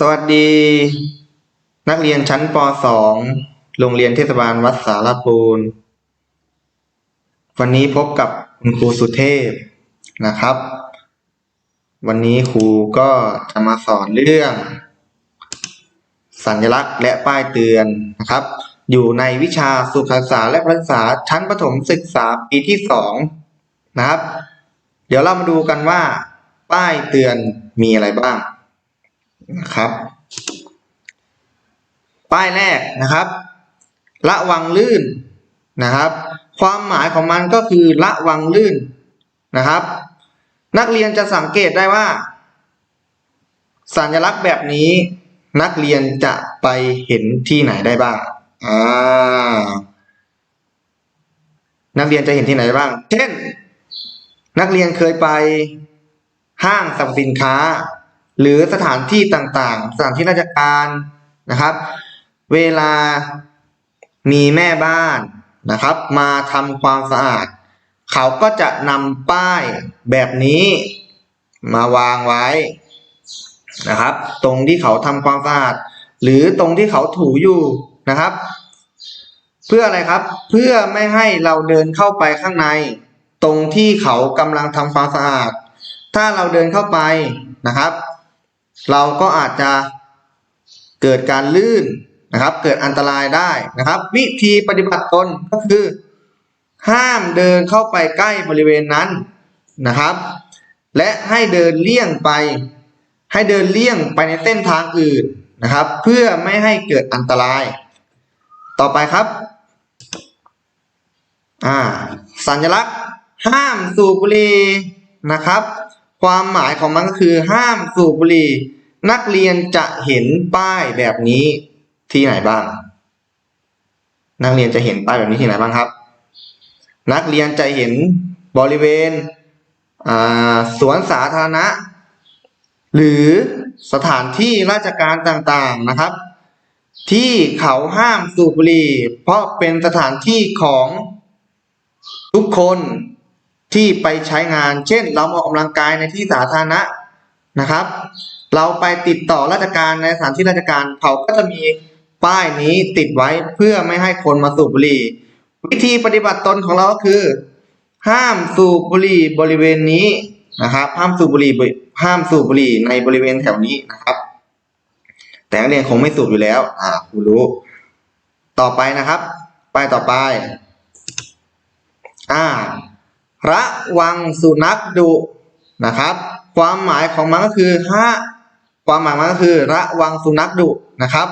สวัสดี นักเรียนชั้นป .2 โรงเรียนเทศบาลวัดสารปูน วันนี้พบกับคุณครูสุเทพนะครับ วันนี้ครูก็จะมาสอนเรื่อง สัญลักษณ์และป้ายเตือนนะครับ อยู่ในวิชาสุขศึกษาและภาษาชั้นประถมศึกษาปีที่สองนะครับ เดี๋ยวเรามาดูกันว่า ป้ายเตือนมีอะไรบ้างนะครับ ป้ายแรกนะครับ ระวังลื่นนะครับ ความหมายของมันก็คือระวังลื่นนะครับ นักเรียนจะสังเกตได้ว่า สัญลักษณ์แบบนี้ นักเรียนจะไปเห็นที่ไหนได้บ้าง อ่า นักเรียนจะเห็นที่ไหนบ้าง เช่น นักเรียนเคยไปห้างสรรพสินค้า หรือสถานที่ต่างๆ สถานที่ราชการนะครับ เวลามีแม่บ้านนะครับ มาทำความสะอาด เขาก็จะนำป้ายแบบนี้มาวางไว้ นะครับ ตรงที่เขาทำความสะอาดหรือตรงที่เขาถูอยู่นะครับ เพื่ออะไรครับ เพื่อไม่ให้เราเดินเข้าไปข้างใน ตรงที่เขากำลังทำความสะอาด ถ้าเราเดินเข้าไปนะครับ เราก็อาจจะเกิดการลื่นนะครับ เกิดอันตรายได้นะครับ วิธีปฏิบัติตนก็คือ ห้ามเดินเข้าไปใกล้บริเวณนั้นนะครับ และให้เดินเลี่ยงไป ให้เดินเลี่ยงไปในเส้นทางอื่นนะครับ เพื่อไม่ให้เกิดอันตราย ต่อไปครับอ่าสัญลักษณ์ ห้ามสูบบุหรี่นะครับ ความหมายของมันก็คือห้ามสูบบุหรี่นักเรียนจะเห็นป้ายแบบนี้ที่ไหนบ้าง นักเรียนจะเห็นป้ายแบบนี้ที่ไหนบ้างครับ นักเรียนจะเห็นบริเวณสวนสาธารณะ หรือสถานที่ราชการต่างๆนะครับ ที่เขาห้ามสูบบุหรี่ เพราะเป็นสถานที่ของทุกคนที่ไปใช้งาน เช่น เรามาออกกำลังกายในที่สาธารณะนะครับ เราไปติดต่อราชการในสถานที่ราชการเขาก็จะมีป้ายนี้ติดไว้เพื่อไม่ให้คนมาสูบบุหรี่ วิธีปฏิบัติตนของเราก็คือ ห้ามสูบบุหรี่บริเวณนี้นะครับ ห้ามสูบบุหรี่บุ ห้ามสูบบุหรี่ในบริเวณแถวนี้นะครับ แต่นักเรียนคงไม่สูบอยู่แล้ว อ่าครูรู้ ต่อไปนะครับป้ายต่อไป อ่า ระวังสุนัขดุนะครับ ความหมายของมันก็คือห้าความหมายมันก็คือ ระวังสุนัขดุนะครับ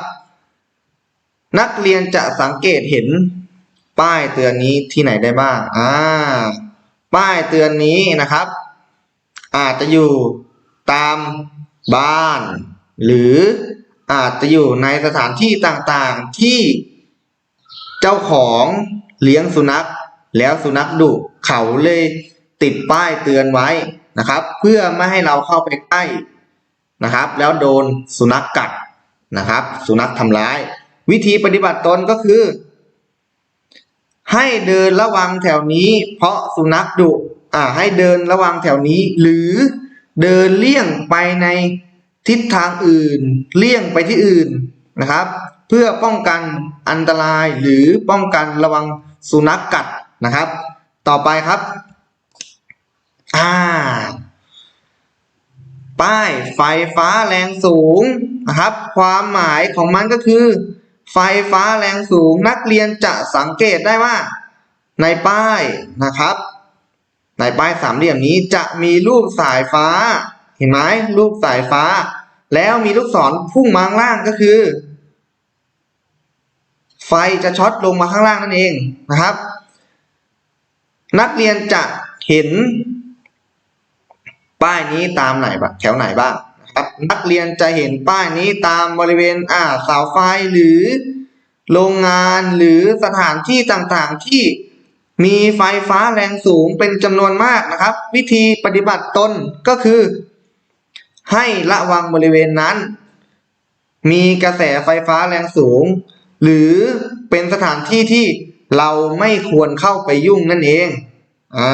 นักเรียนจะสังเกตเห็นป้ายเตือนนี้ที่ไหนได้บ้าง อ่า ป้ายเตือนนี้นะครับ อาจจะอยู่ ตามบ้าน หรืออาจจะอยู่ในสถานที่ต่างๆที่เจ้าของเลี้ยงสุนัข แล้วสุนัขดุเขาเลยติดป้ายเตือนไว้นะครับ เพื่อไม่ให้เราเข้าไปใกล้นะครับ แล้วโดนสุนัขกัดนะครับ สุนัขทำร้าย วิธีปฏิบัติตนก็คือ ให้เดินระวังแถวนี้ เพราะสุนัขดุอ่าให้เดินระวังแถวนี้ หรือ เดินเลี่ยงไปในทิศทางอื่น เลี่ยงไปที่อื่นนะครับ เพื่อป้องกันอันตรายหรือป้องกันระวังสุนัขกัดนะครับ ต่อไปครับอ่าป้ายไฟฟ้าแรงสูงนะครับ ความหมายของมันก็คือ ไฟฟ้าแรงสูงนักเรียนจะสังเกตได้ว่า ในป้ายนะครับ ในป้ายสามเหลี่ยมนี้จะมีรูปสายฟ้า เห็นไหมรูปสายฟ้า แล้วมีลูกศรพุ่งมาข้างล่างก็คือ ไฟจะช็อตลงมาข้างล่างนั่นเองนะครับ นักเรียนจะเห็น ป้ายนี้ตามไหนบ้างแถวไหนบ้างนะครับนักเรียนจะเห็นป้ายนี้ตามบริเวณอ่าเสาไฟหรือ โรงงานหรือสถานที่ต่างๆที่ มีไฟฟ้าแรงสูงเป็นจำนวนมากนะครับ วิธีปฏิบัติตนก็คือ ให้ระวังบริเวณนั้น มีกระแสไฟฟ้าแรงสูง หรือเป็นสถานที่ที่เราไม่ควรเข้าไปยุ่งนั่นเองอ่า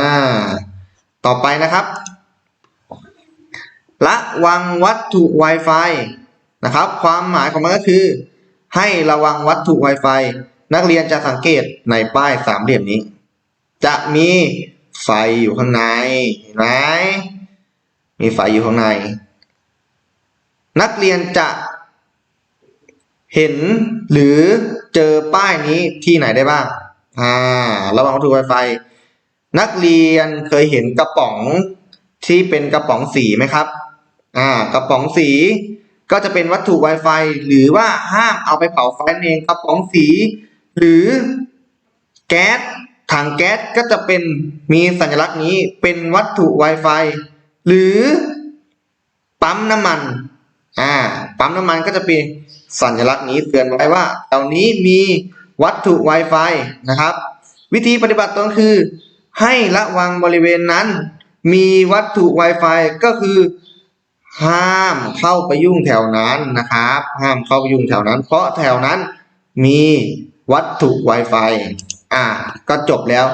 ต่อไปนะครับ ระวังวัตถุ Wi-Fi นะครับ ความหมายของมันก็คือ ให้ระวังวัตถุ Wi-Fi นักเรียนจะสังเกตในป้ายสามเหลี่ยมนี้ จะมีไฟอยู่ข้างในเห็นไหมมีไฟอยู่ข้างใน นักเรียนจะเห็นหรือเจอป้ายนี้ที่ไหนได้บ้าง อ่า ระวังวัตถุ Wi-Fi นักเรียนเคยเห็นกระป๋องที่เป็นกระป๋องสีไหมครับ อ่า กระป๋องสีก็จะเป็นวัตถุ Wi-Fi หรือว่าห้ามเอาไปเผาไฟนั่นเองกระป๋องสี หรือแก๊ส ถังแก๊สก็จะเป็นมีสัญลักษณ์นี้เป็นวัตถุ Wi-Fi หรือปั๊มน้ำมันอ่าปั๊มน้ำมันก็จะเป็นสัญลักษณ์นี้เตือนไว้ว่าแถวนี้มีวัตถุ Wi-Fi นะครับ วิธีปฏิบัติก็คือ ให้ระวังบริเวณนั้น มีวัตถุ Wi-Fi ก็คือ ห้ามเข้าไปยุ่งแถวนั้นนะครับ ห้ามเข้าไปยุ่งแถวนั้น เพราะแถวนั้นมีวัตถุ Wi-Fi อ่า ก็จบแล้ว